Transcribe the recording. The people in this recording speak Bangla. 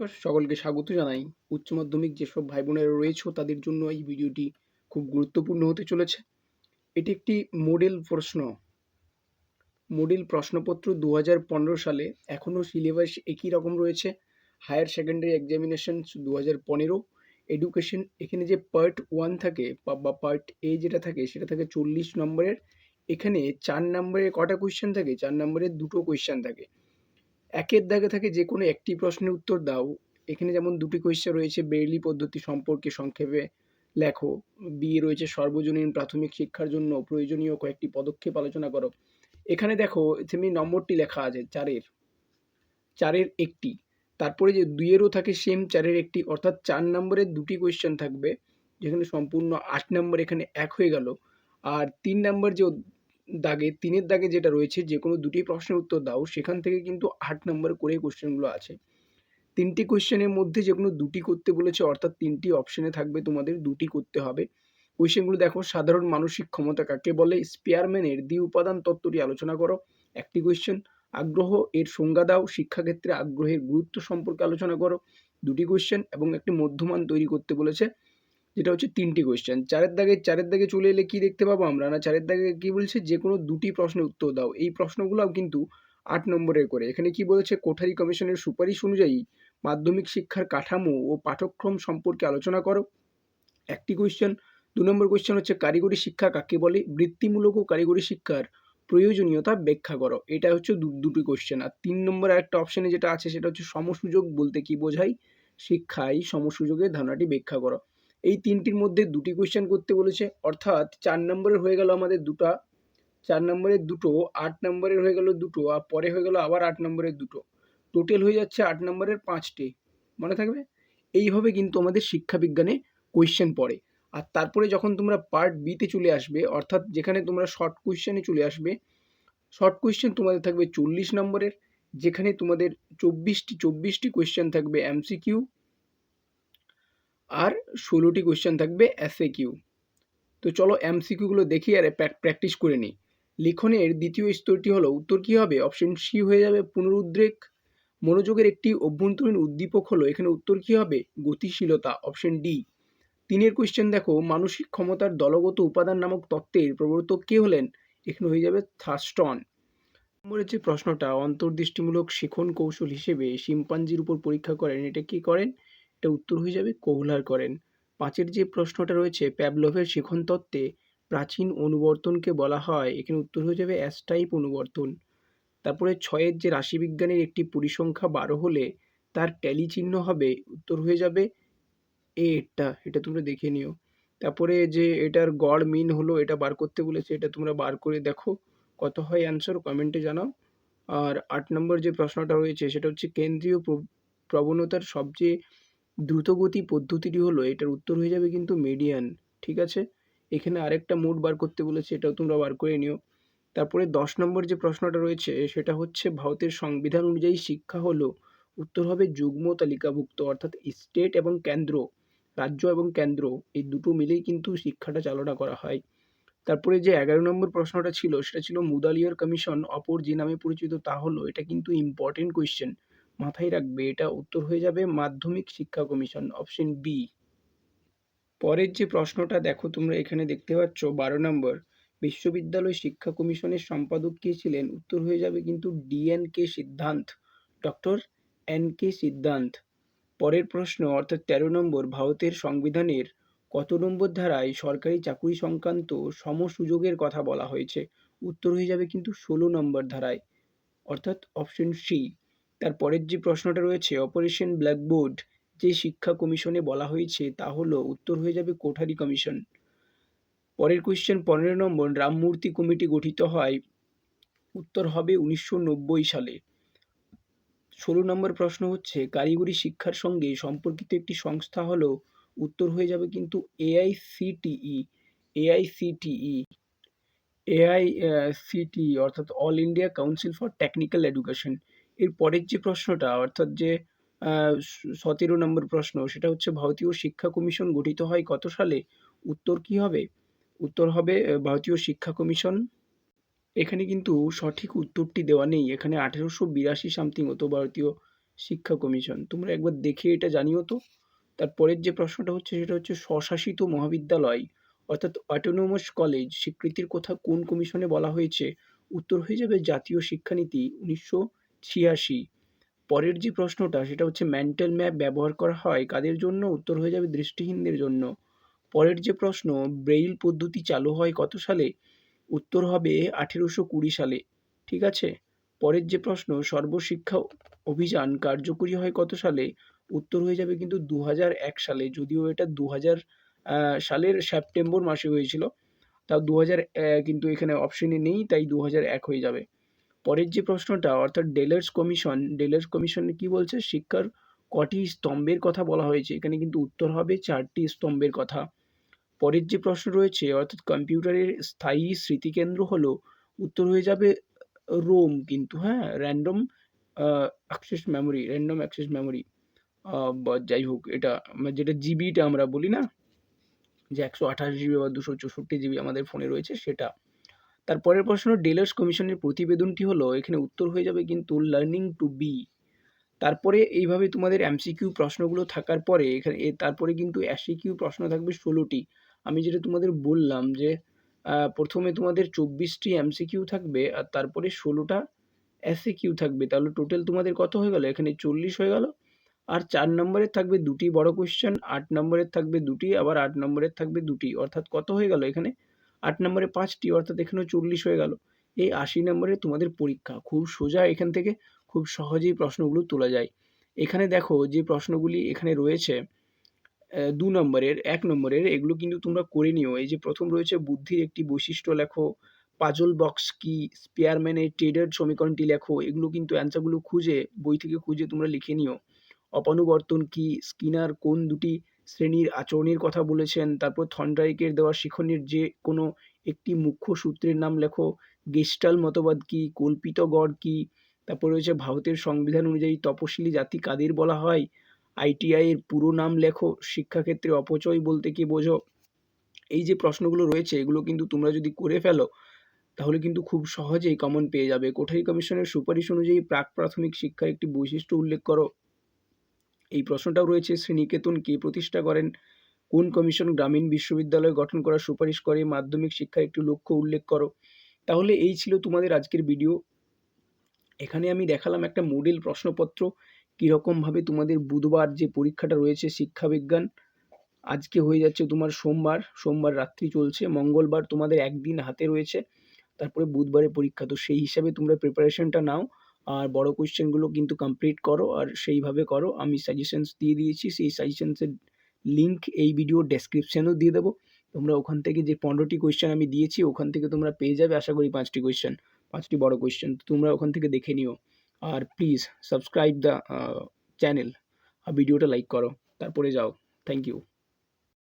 নমস্কার, সকলকে স্বাগত জানাই। উচ্চ মাধ্যমিক যেসব ভাই বোনেরা রয়েছে তাদের জন্য এই ভিডিওটি খুব গুরুত্বপূর্ণ হতে চলেছে। এটি একটি মডেল প্রশ্ন। মডেল প্রশ্নপত্র দু হাজার পনেরো সালে এখনও সিলেবাস একই রকম রয়েছে। হায়ার সেকেন্ডারি এক্সামিনেশন দু হাজার পনেরো। এডুকেশন এখানে যে পার্ট ওয়ান থাকে বা- পার্ট এ যেটা থাকে, সেটা থাকে চল্লিশ নম্বরের। এখানে চার নম্বরে কটা কোয়েশ্চেন থাকে? চার নম্বরের দুটো কোয়েশ্চেন থাকে। একের দাগে থাকে যে কোনো একটি প্রশ্নের উত্তর দাও। এখানে যেমন দুটি কোয়েশ্চেন রয়েছে বেরলি পদ্ধতি সম্পর্কে সংক্ষেপে লেখো। বিয়ে রয়েছে, সর্বজনীন প্রাথমিক শিক্ষার জন্য প্রয়োজনীয় কয়েকটি পদক্ষেপ আলোচনা করো। এখানে দেখো তেমনি নম্বরটি লেখা আছে, চারের। চারের একটি। তারপরে যে দুইয়েরও থাকে সেম চারের একটি, অর্থাৎ চার নম্বরের দুটি কোয়েশ্চেন থাকবে। যেখানে সম্পূর্ণ আট নম্বর এখানে এক হয়ে গেল। আর তিন নম্বর যে দাগে, তিনের দাগে যেটা রয়েছে যে কোনো দুটি প্রশ্নের উত্তর দাও, সেখান থেকে কিন্তু আট নম্বর করে কোশ্চেনগুলো আছে। তিনটি কোশ্চেনের মধ্যে যে কোনো দুটি করতে বলেছে, অর্থাৎ তিনটি অপশনে থাকবে তোমাদের, দুটি করতে হবে। কোশ্চেনগুলো দেখো, সাধারণ মানসিক ক্ষমতা কাকে বলে? স্পেয়ারম্যানের দ্বি উপাদান তত্ত্বটি আলোচনা করো। একটি কোশ্চেন আগ্রহ এর সংজ্ঞা দাও, শিক্ষাক্ষেত্রে আগ্রহের গুরুত্ব সম্পর্কে আলোচনা করো। দুটি কোশ্চেন এবং একটি মধ্যমান তৈরি করতে বলেছে। যেটা হচ্ছে তিনটি কোয়েশ্চেন চারের দাগে চারের দাগে চলে এলে কি দেখতে পাবো আমরা? না চারের দাগে কি বলছে? যে কোনো দুটি প্রশ্নের উত্তর দাও। এই প্রশ্নগুলোও কিন্তু আট নম্বরের করে। এখানে কি বলেছে? কোঠারি কমিশনের সুপারিশ অনুযায়ী মাধ্যমিক শিক্ষার কাঠামো ও পাঠ্যক্রম সম্পর্কে আলোচনা করো। একটি কোয়েশ্চেন দু নম্বর কোয়েশ্চেন হচ্ছে, কারিগরি শিক্ষা কাকে বলে? বৃত্তিমূলক ও কারিগরি শিক্ষার প্রয়োজনীয়তা ব্যাখ্যা করো। এটা হচ্ছে দুটি কোয়েশ্চেন আর তিন নম্বর একটা অপশনে যেটা আছে, সেটা হচ্ছে সমসুযোগ বলতে কি বোঝায়? শিক্ষায় সমসুযোগের ধারণাটি ব্যাখ্যা করো। এই তিনটির মধ্যে দুটি কোয়েশ্চেন করতে বলেছে। অর্থাৎ চার নম্বরের হয়ে গেল আমাদের দুটা, চার নম্বরের দুটো, আট নম্বরের হয়ে গেল দুটো, আর পরে হয়ে গেল আবার আট নম্বরের দুটো। টোটাল হয়ে যাচ্ছে আট নম্বরের পাঁচটি। মনে থাকবে? এইভাবে কিন্তু আমাদের শিক্ষা বিজ্ঞানে কোয়েশ্চেন পড়ে। আর তারপরে যখন তোমরা পার্ট বিতে চলে আসবে, অর্থাৎ যেখানে তোমরা শর্ট কোয়েশ্চেনে চলে আসবে শর্ট কোয়েশ্চেন তোমাদের থাকবে চল্লিশ নম্বরের, যেখানে তোমাদের চব্বিশটি চব্বিশটি কোয়েশ্চেন থাকবে এমসিকিউ আর ষোলোটি কোয়েশ্চেন থাকবে এসএ কিউ তো চলো এমসিকিউগুলো দেখি আর প্র্যাকটিস করে নিই। লিখনের দ্বিতীয় স্তরটি হলো, উত্তর কী হবে? অপশন সি হয়ে যাবে পুনরুদ্রেক। মনোযোগের একটি অভ্যন্তরীণ উদ্দীপক হলো, এখানে উত্তর কী হবে? গতিশীলতা। অপশন ডি তিনের কোয়েশ্চেন দেখো, মানসিক ক্ষমতার দলগত উপাদান নামক তত্ত্বের প্রবর্তক কে হলেন? এখানে হয়ে যাবে থার্স্টন। নম্বরের যে প্রশ্নটা, অন্তর্দৃষ্টিমূলক শিখন কৌশল হিসেবে শিম্পাঞ্জির উপর পরীক্ষা করেন, এটা কি করেন? এটা উত্তর হয়ে যাবে কৌলার করেন। পাঁচের যে প্রশ্নটা রয়েছে, প্যাবলভের শিখন তত্ত্বে প্রাচীন অনুবর্তনকে বলা হয়, এখানে উত্তর হয়ে যাবে অ্যাস টাইপ অনুবর্তন। তারপরে ছয়ের যে রাশিবিজ্ঞানের একটি পরিসংখ্যা বারো হলে তার ট্যালি চিহ্ন হবে, উত্তর হয়ে যাবে এটা এটা তোমরা দেখে নিও। তারপরে যে এটার গড় মিন হলো, এটা বার করতে বলেছে, এটা তোমরা বার করে দেখো, কত হয় অ্যান্সার কমেন্টে জানাও। আর আট নম্বর যে প্রশ্নটা রয়েছে, সেটা হচ্ছে কেন্দ্রীয় প্র- প্রবণতার সবচেয়ে দ্রুতগতি পদ্ধতিটি হলো, এটার উত্তর হয়ে যাবে কিন্তু মিডিয়ান ঠিক আছে? এখানে আরেকটা মোড বার করতে বলেছে, এটাও তোমরা বার করে নিও। তারপরে দশ নম্বর যে প্রশ্নটা রয়েছে, সেটা হচ্ছে ভারতের সংবিধান অনুযায়ী শিক্ষা হলো, উত্তর হবে যুগ্ম তালিকাভুক্ত, অর্থাৎ স্টেট এবং কেন্দ্র, রাজ্য এবং কেন্দ্র, এই দুটো মিলেই কিন্তু শিক্ষাটা চালনা করা হয়। তারপরে যে এগারো নম্বর প্রশ্নটা ছিল, সেটা ছিল মুদালিয়ার কমিশন অপর যে নামে পরিচিত তা হলো, এটা কিন্তু ইম্পর্টেন্ট কোয়েশ্চেন মাথায় রাখবে, এটা উত্তর হয়ে যাবে মাধ্যমিক শিক্ষা কমিশন অপশন বি পরের যে প্রশ্নটা, দেখো তোমরা এখানে দেখতে পাচ্ছ, বারো নম্বর, বিশ্ববিদ্যালয় শিক্ষা কমিশনের সম্পাদক কে ছিলেন? উত্তর হয়ে যাবে কিন্তু ডিএন কে সিদ্ধান্ত ডক্টর এন কে সিদ্ধান্ত। পরের প্রশ্ন, অর্থাৎ তেরো নম্বর, ভারতের সংবিধানের কত নম্বর ধারায় সরকারি চাকুরি সংক্রান্ত সমসুযোগের কথা বলা হয়েছে? উত্তর হয়ে যাবে কিন্তু ষোলো নম্বর ধারায়, অর্থাৎ অপশন সি তার পরের যে প্রশ্নটা রয়েছে অপারেশন ব্ল্যাকবোর্ড যে শিক্ষা কমিশনে বলা হয়েছে, তা হলো উত্তর হয়ে যাবে কোঠারি কমিশন। পরের কোয়েশ্চেন পনেরো নম্বর, রামমূর্তি কমিটি গঠিত হয় উত্তর হবে উনিশশো নব্বই সালে। ষোলো নম্বর প্রশ্ন হচ্ছে, কারিগরি শিক্ষার সঙ্গে সম্পর্কিত একটি সংস্থা হলো, উত্তর হয়ে যাবে কিন্তু এআইসিটিই এআইসিটিই এআই সিটি অর্থাৎ all India council for technical education এর পরের যে প্রশ্নটা, অর্থাৎ যে সতেরো নম্বর প্রশ্ন, সেটা হচ্ছে ভারতীয় শিক্ষা কমিশন গঠিত হয় কত সালে? উত্তর কি হবে? উত্তর হবে ভারতীয় শিক্ষা কমিশন। এখানে কিন্তু সঠিক উত্তরটি দেওয়া নেই। এখানে আঠেরোশো বিরাশি সামথিং হতো ভারতীয় শিক্ষা কমিশন। তোমরা একবার দেখে এটা জানিও তো। তারপরের যে প্রশ্নটা হচ্ছে, সেটা হচ্ছে স্বশাসিত মহাবিদ্যালয়, অর্থাৎ অটোনোমাস কলেজ স্বীকৃতির কথা কোন কমিশনে বলা হয়েছে? উত্তর হয়ে যাবে জাতীয় শিক্ষানীতি উনিশশো ছিয়াশি। পরের যে প্রশ্নটা, সেটা হচ্ছে মেন্টাল ম্যাপ ব্যবহার করা হয় কাদের জন্য? উত্তর হয়ে যাবে দৃষ্টিহীনদের জন্য। পরের যে প্রশ্ন ব্রেইল পদ্ধতি চালু হয় কত সালে? উত্তর হবে আঠেরোশো কুড়ি সালে। ঠিক আছে? পরের যে প্রশ্ন, সর্বশিক্ষা অভিযান কার্যকরী হয় কত সালে? উত্তর হয়ে যাবে কিন্তু দু এক সালে, যদিও এটা দু হাজার সালের সেপ্টেম্বর মাসে হয়েছিল। তাও দু হাজার কিন্তু এখানে অপশনে নেই, তাই দু এক হয়ে যাবে। পরের যে প্রশ্নটা, অর্থাৎ ডেলার্স কমিশন, ডেলার্স কমিশনে কি বলছে? শিক্ষার কটি স্তম্ভের কথা বলা হয়েছে। এখানে কিন্তু উত্তর হবে চারটি স্তম্ভের কথা। পরের যে প্রশ্ন রয়েছে, অর্থাৎ কম্পিউটারের স্থায়ী স্মৃতিকেন্দ্র হলো, উত্তর হয়ে যাবে রোম কিন্তু হ্যাঁ? Random access memory, random access memory. যাই হোক, এটা যেটা জিবিটা আমরা বলি না, যে একশো আঠাশ জিবি বা দুশো চৌষট্টি জিবি আমাদের ফোনে রয়েছে, সেটা। তারপরের প্রশ্ন, ডেলার্স কমিশনের প্রতিবেদনটি হলো, এখানে উত্তর হয়ে যাবে কিন্তু লার্নিং টু বি তারপরে এইভাবে তোমাদের এমসিকিউ প্রশ্নগুলো থাকার পরে, এখানে তারপরে কিন্তু এসিকিউ প্রশ্ন থাকবে ষোলোটি। আমি যেটা তোমাদের বললাম যে প্রথমে তোমাদের চব্বিশটি এমসিকিউ থাকবে আর তারপরে ষোলোটা এসিকিউ থাকবে। তাহলে টোটাল তোমাদের কত হয়ে গেল? এখানে চল্লিশ হয়ে গেল। আর চার নম্বরের থাকবে দুটি, বড় কোয়েশ্চেন আট নম্বরের থাকবে দুটি, আবার আট নম্বরের থাকবে দুটি। অর্থাৎ কত হয়ে গেল এখানে? আট নম্বরে পাঁচটি, অর্থাৎ এখানেও চল্লিশ হয়ে গেল। এই আশি নম্বরে তোমাদের পরীক্ষা, খুব সোজা এখান থেকে খুব সহজেই প্রশ্নগুলো তোলা যায়। এখানে দেখো যে প্রশ্নগুলি এখানে রয়েছে দু নম্বরের, এক নম্বরের, এগুলো কিন্তু তোমরা করে নিও। এই যে প্রথম রয়েছে বুদ্ধির একটি বৈশিষ্ট্য লেখো, পাজল বক্স কি স্পেয়ারম্যানের ট্রেডার সমীকরণটি লেখো, এগুলো কিন্তু অ্যান্সারগুলো খুঁজে, বই থেকে খুঁজে তোমরা লিখে নিও। অপানুবর্তন কি, স্কিনার কোন দুটি শ্রেণির আচরণের কথা বলেছেন, তারপর থন্ড্রাইকের দেওয়া শিখনের যে কোনো একটি মুখ্য সূত্রের নাম লেখো, গেস্টাল মতবাদ কি, কল্পিত গড় কি, তারপর রয়েছে ভারতের সংবিধান অনুযায়ী তপশিলি জাতি কাদের বলা হয়, আইটিআই এর পুরো নাম লেখো, শিক্ষাক্ষেত্রে অপচয় বলতে কি বোঝো? এই যে প্রশ্নগুলো রয়েছে, এগুলো কিন্তু তোমরা যদি করে ফেলো, তাহলে কিন্তু খুব সহজেই কমন পেয়ে যাবে। কোঠারি কমিশনের সুপারিশ অনুযায়ী প্রাক প্রাথমিক শিক্ষার একটি বৈশিষ্ট্য উল্লেখ করো। এই প্রশ্নটাও রয়েছে শ্রীনিকেতন কে প্রতিষ্ঠা করেন? কোন কমিশন গ্রামীণ বিশ্ববিদ্যালয় গঠন করার সুপারিশ করে? মাধ্যমিক শিক্ষার একটি লক্ষ্য উল্লেখ করো। তাহলে এই ছিল তোমাদের আজকের ভিডিও। এখানে আমি দেখালাম একটা মডেল প্রশ্নপত্র, কীরকমভাবে তোমাদের বুধবার যে পরীক্ষাটা রয়েছে শিক্ষাবিজ্ঞান, আজকে হয়ে যাচ্ছে তোমার সোমবার সোমবার রাত্রি চলছে, মঙ্গলবার তোমাদের একদিন হাতে রয়েছে, তারপরে বুধবারে পরীক্ষা। তো সেই হিসাবে তোমরা প্রিপারেশনটা নাও। আর বড় কোয়েশ্চেনগুলো কিন্তু কমপ্লিট করো আর সেইভাবে করো। আমি সাজেশনস দিয়ে দিয়েছি, সেই সাজেশনসের লিঙ্ক এই ভিডিও ডেসক্রিপশানেও দিয়ে দেবো। তোমরা ওখান থেকে যে পনেরোটি কোয়েশ্চেন আমি দিয়েছি, ওখান থেকে তোমরা পেয়ে যাবে আশা করি পাঁচটি কোয়েশ্চেন পাঁচটি বড় কোয়েশ্চেন তোমরা ওখান থেকে দেখে নিও। আর প্লিজ সাবস্ক্রাইব দ্য চ্যানেল আর ভিডিওটা লাইক করো। তারপরে যাও। Thank you